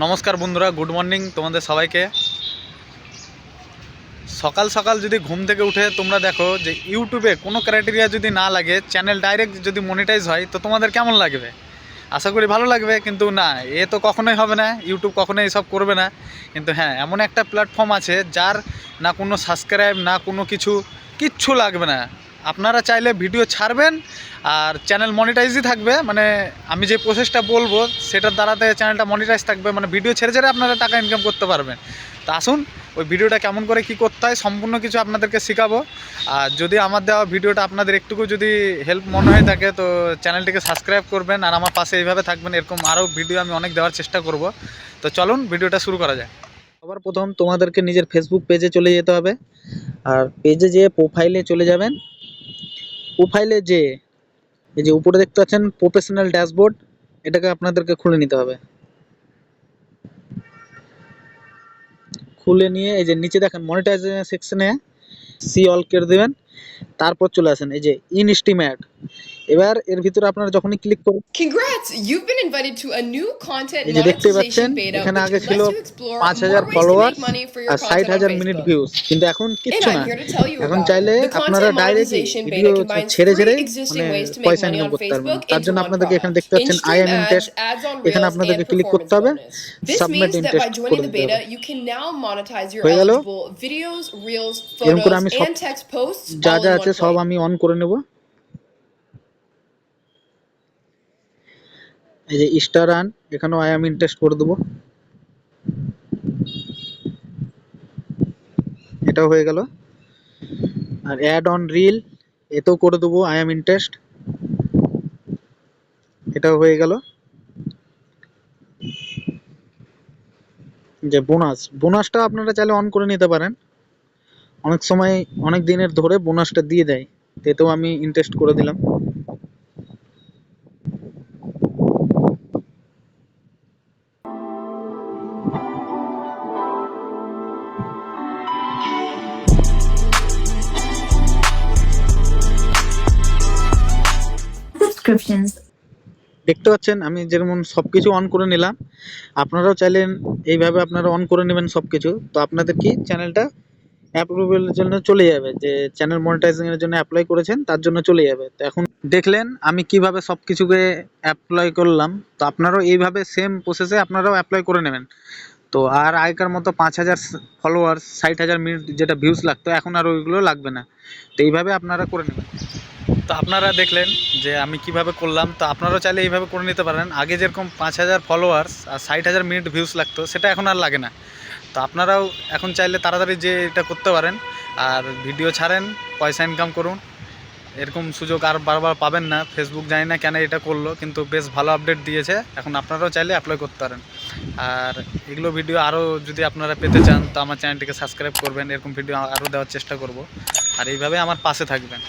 নমস্কার বন্ধুরা, good morning তোমাদের সবাইকে। সকাল সকাল যদি ঘুম থেকে উঠে তোমরা দেখো যে ইউটিউবে কোনো ক্রাইটেরিয়া যদি না লাগে চ্যানেল ডাইরেক্ট যদি মনিটাইজ হয়, তো তোমাদের কেমন লাগবে? আশা করি ভালো লাগবে, কিন্তু না, এ তো কখনোই হবে না, ইউটিউব কখনোই এসব করবে না। কিন্তু হ্যাঁ এমন একটা প্ল্যাটফর্ম আছে যার না কোনো সাবস্ক্রাইব না কোনো কিছু, কিচ্ছু লাগবে না। আপনারা চাইলে ভিডিও ছাড়বেন আর চ্যানেল মনিটাইজই থাকবে। মানে আমি যে প্রসেসটা বলব, সেটার দ্বারাতে চ্যানেলটা মনিটাইজ থাকবে। মানে ভিডিও ছেড়ে ছেড়ে আপনারা টাকা ইনকাম করতে পারবেন। তো আসুন, ওই ভিডিওটা কেমন করে কি করতে হয়, সম্পূর্ণ কিছু আপনাদেরকে শেখাবো। আর যদি আমার দেওয়া ভিডিওটা আপনাদের একটুকু যদি হেল্প মনে হয়ে থাকে, তো চ্যানেলটিকে সাবস্ক্রাইব করবেন। আর আমার পাশে এইভাবে থাকবেন, এরকম আরও ভিডিও আমি অনেক দেওয়ার চেষ্টা করব। তো চলুন, ভিডিওটা শুরু করা যায় সবার প্রথম তোমাদেরকে নিজের ফেসবুক পেজে চলে যেতে হবে। আর পেজে যেয়ে প্রোফাইলে চলে যাবেন। প্রোফাইলে যে, এই যে উপরে দেখতে পাচ্ছেন প্রফেশনাল ড্যাশবোর্ড এটাকে আপনাদেরকে খুলে নিতে হবে। খুলে নিয়ে এই যে নিচে দেখেন মনিটাইজেশন সেকশনে সি অল করে দেবেন। তারপর চলে আসেন, এই যে ইন ইনস্টিমেট এবার এর ভিতরে আপনারা যখনই ক্লিক করুন congrats you have been invited to a new content monetization beta এখানে আগে ছিল 5000 ফলোয়ার আর 60000 মিনিট ভিউজ কিন্তু এখন কিচ্ছু না। এখন চাইলে আপনারা ডাইরেক্টলি ভিডিও ছেড়ে ছেড়ে মানে পয়সা ইনকাম করতে পারবেন। তার জন্য আপনাদেরকে এখানে দেখতে পাচ্ছেন আই এম ইনটেস্ট এখানে আপনাদেরকে ক্লিক করতে হবে। সাবমিট ইনটেস্ট করুন হয়ে গেল। Videos reels photos and text posts যা যা আছে সব আমি অন করে নেব। এই যে স্টার আন এখানেও আই এম ইন্টারেস্ট করে দেবো। এটাও হয়ে গেল। আর অ্যাড অন রিল এতেও করে দেবো আই এম ইন্টারেস্ট এটাও হয়ে গেল। যে বোনাস বোনাসটা আপনারা চাইলে অন করে নিতে পারেন। অনেক সময়, অনেক দিনের ধরে বোনাসটা দিয়ে দেয়, তো এতেও আমি ইন্টারেস্ট করে দিলাম। দেখতে পাচ্ছেন, আমি যেমন সব কিছু অন করে নিলাম, আপনারাও চাইলেন এইভাবে আপনারা অন করে নেবেন সব কিছু তো আপনাদের কি? চ্যানেলটা অ্যাপ্রুভেলের জন্য চলে যাবে, যে চ্যানেল মনিটাইজিং এর জন্য অ্যাপ্লাই করেছেন, তার জন্য চলে যাবে। তো এখন দেখলেন, আমি কীভাবে সব কিছুকে অ্যাপ্লাই করলাম। তো আপনারাও এইভাবে সেম প্রসেসে আপনারাও অ্যাপ্লাই করে নেবেন। তো আর আগেকার মতো পাঁচ হাজার ফলোয়ার ষাট হাজার মিনিট যেটা ভিউজ লাগতো, এখন আর ওইগুলো লাগবে না। তো এইভাবে আপনারা করে নেবেন। তো আপনারা দেখলেন যে আমি কীভাবে করলাম। তো আপনারাও চাইলে এইভাবে করে নিতে পারেন। আগে যেরকম পাঁচ হাজার ফলোয়ার্স আর ষাট হাজার মিনিট ভিউজ লাগতো, সেটা এখন আর লাগে না। তো আপনারাও এখন চাইলে তাড়াতাড়ি যে এটা করতে পারেন আর ভিডিও ছাড়েন, পয়সা ইনকাম করুন। এরকম সুযোগ আর বারবার পাবেন না। ফেসবুক জানি না কেন এটা করল, কিন্তু বেশ ভালো আপডেট দিয়েছে। এখন আপনারাও চাইলে অ্যাপ্লাই করতে পারেন। আর এগুলো ভিডিও আরও যদি আপনারা পেতে চান, তো আমার চ্যানেলটিকে সাবস্ক্রাইব করবেন। এরকম ভিডিও আরও দেওয়ার চেষ্টা করব। আর এইভাবে আমার পাশে থাকবেন।